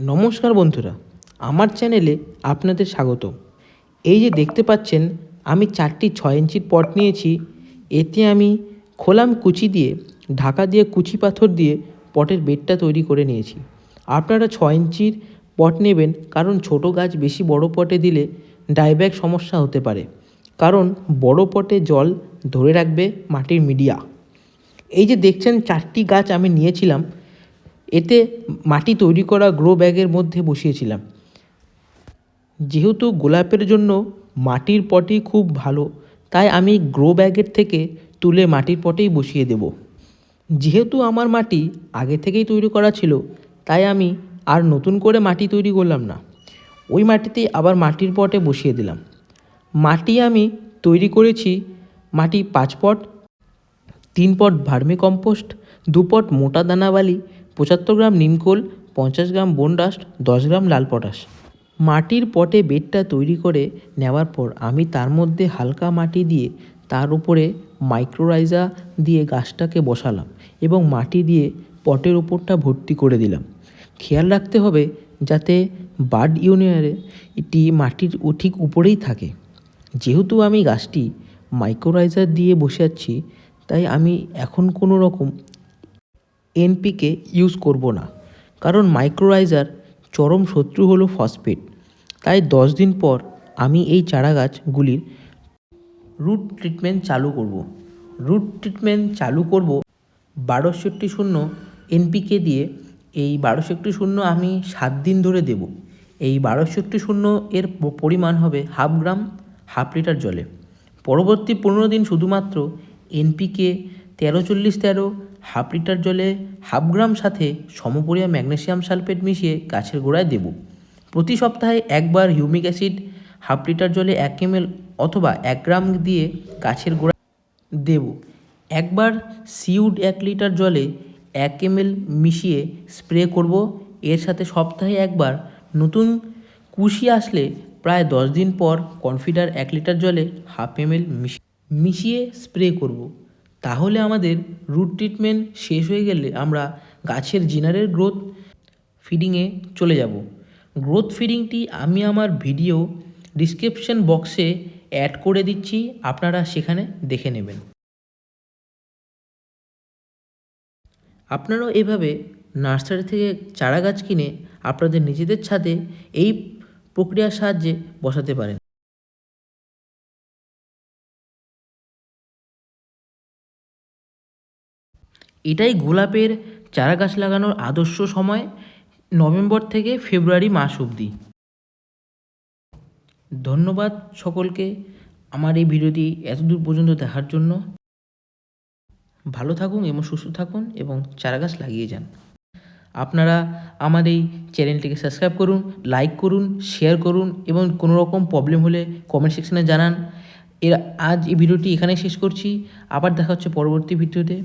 নমস্কার বন্ধুরা, আমার চ্যানেলে আপনাদের স্বাগত এই যে দেখতে পাচ্ছেন, আমি চারটি ছয় ইঞ্চির পট নিয়েছি। এতে আমি খোলাম কুচি দিয়ে, ঢাকা দিয়ে কুচি পাথর দিয়ে পটের বেডটা তৈরি করে নিয়েছি। আপনারা ছয় ইঞ্চির পট নেবেন, কারণ ছোট গাছ বেশি বড় পটে দিলে ডাইব্যাক সমস্যা হতে পারে। কারণ বড় পটে জল ধরে রাখবে মাটির মিডিয়া। এই যে দেখছেন, চারটি গাছ আমি নিয়েছিলাম এতে মাটি তৈরি করা গ্রো ব্যাগের মধ্যে বসিয়েছিলাম। যেহেতু গোলাপের জন্য মাটির পটই খুব ভালো, তাই আমি গ্রো ব্যাগের থেকে তুলে মাটির পটেই বসিয়ে দেব। যেহেতু আমার মাটি আগে থেকেই তৈরি করা ছিল, তাই আমি আর নতুন করে মাটি তৈরি করলাম না। ওই মাটিতেই আবার মাটির পটে বসিয়ে দিলাম। মাটি আমি তৈরি করেছি, মাটি পাঁচ পট, তিন পট ভার্মি কম্পোস্ট, দু পট মোটা দানা বালি পঁচাত্তর গ্রাম নিমকোল, পঞ্চাশ গ্রাম বনডাস্ট দশ গ্রাম লাল পটাশ। মাটির পটে বেডটা তৈরি করে নেওয়ার পর আমি তার মধ্যে হালকা মাটি দিয়ে তার উপরে মাইক্রোরাইজা দিয়ে গাছটাকে বসালাম এবং মাটি দিয়ে পটের ওপরটা ভর্তি করে দিলাম। খেয়াল রাখতে হবে যাতে বার্ড ইউনিয়নে এটি মাটির ঠিক উপরেই থাকে। যেহেতু আমি গাছটি মাইক্রোরাইজার দিয়ে বসে আছি, তাই আমি এখন কোনো রকম এনপিকে ইউজ করব না। কারণ মাইক্রোরাইজার চরম শত্রু হলো ফসফেট তাই দশ দিন পর আমি এই চারা গাছগুলির রুট ট্রিটমেন্ট চালু করব। রুট ট্রিটমেন্ট চালু করব বারোষট্টি শূন্য এনপিকে দিয়ে। এই বারোষট্টি শূন্য আমি সাত দিন ধরে দেব। এই বারোষট্টি শূন্য এর পরিমাণ হবে হাফ গ্রাম, হাফ লিটার জলে। পরবর্তী পনেরো দিন শুধুমাত্র এনপিকে তেরো, চল্লিশ, তেরো হাফ লিটার জলে হাফ গ্রাম সাথে সমপরিমাণ ম্যাগনেসিয়াম সালফেট মিশিয়ে গাছের গোড়ায় দেব। প্রতি সপ্তাহে একবার হিউমিক অ্যাসিড হাফ লিটার জলে এক এমএল অথবা এক গ্রাম দিয়ে গাছের গোড়া দেব। একবার সিউড এক লিটার জলে এক এমএল মিশিয়ে স্প্রে করব। এর সাথে সপ্তাহে একবার নতুন কুশি আসলে প্রায় দশ দিন পর কনফিডার এক লিটার জলে হাফ এমএল মিশিয়ে স্প্রে করব। তাহলে আমাদের রুট ট্রিটমেন্ট শেষ হয়ে গেলে আমরা গাছের জিনারের গ্রোথ ফিডিংয়ে চলে যাব। গ্রোথ ফিডিংটি আমি আমার ভিডিও ডিসক্রিপশন বক্সে অ্যাড করে দিচ্ছি, আপনারা সেখানে দেখে নেবেন। আপনারাও এভাবে নার্সারি থেকে চারা গাছ কিনে আপনাদের নিজেদের ছাদে এই প্রক্রিয়ার সাহায্যে বসাতে পারেন। এটাই গোলাপের চারা গাছ লাগানোর আদর্শ সময় নভেম্বর থেকে ফেব্রুয়ারি মাস অবধি। ধন্যবাদ সকলকে আমার এই ভিডিওটি এতদূর পর্যন্ত দেখার জন্য। ভালো থাকুন এবং সুস্থ থাকুন এবং চারা গাছ লাগিয়ে যান। আপনারা আমার এই চ্যানেলটিকে সাবস্ক্রাইব করুন, লাইক করুন, শেয়ার করুন এবং কোনো রকম প্রবলেম হলে কমেন্ট সেকশনে জানান। এর আজ এই ভিডিওটি এখানেই শেষ করছি। আবার দেখা হচ্ছে পরবর্তী ভিডিওতে।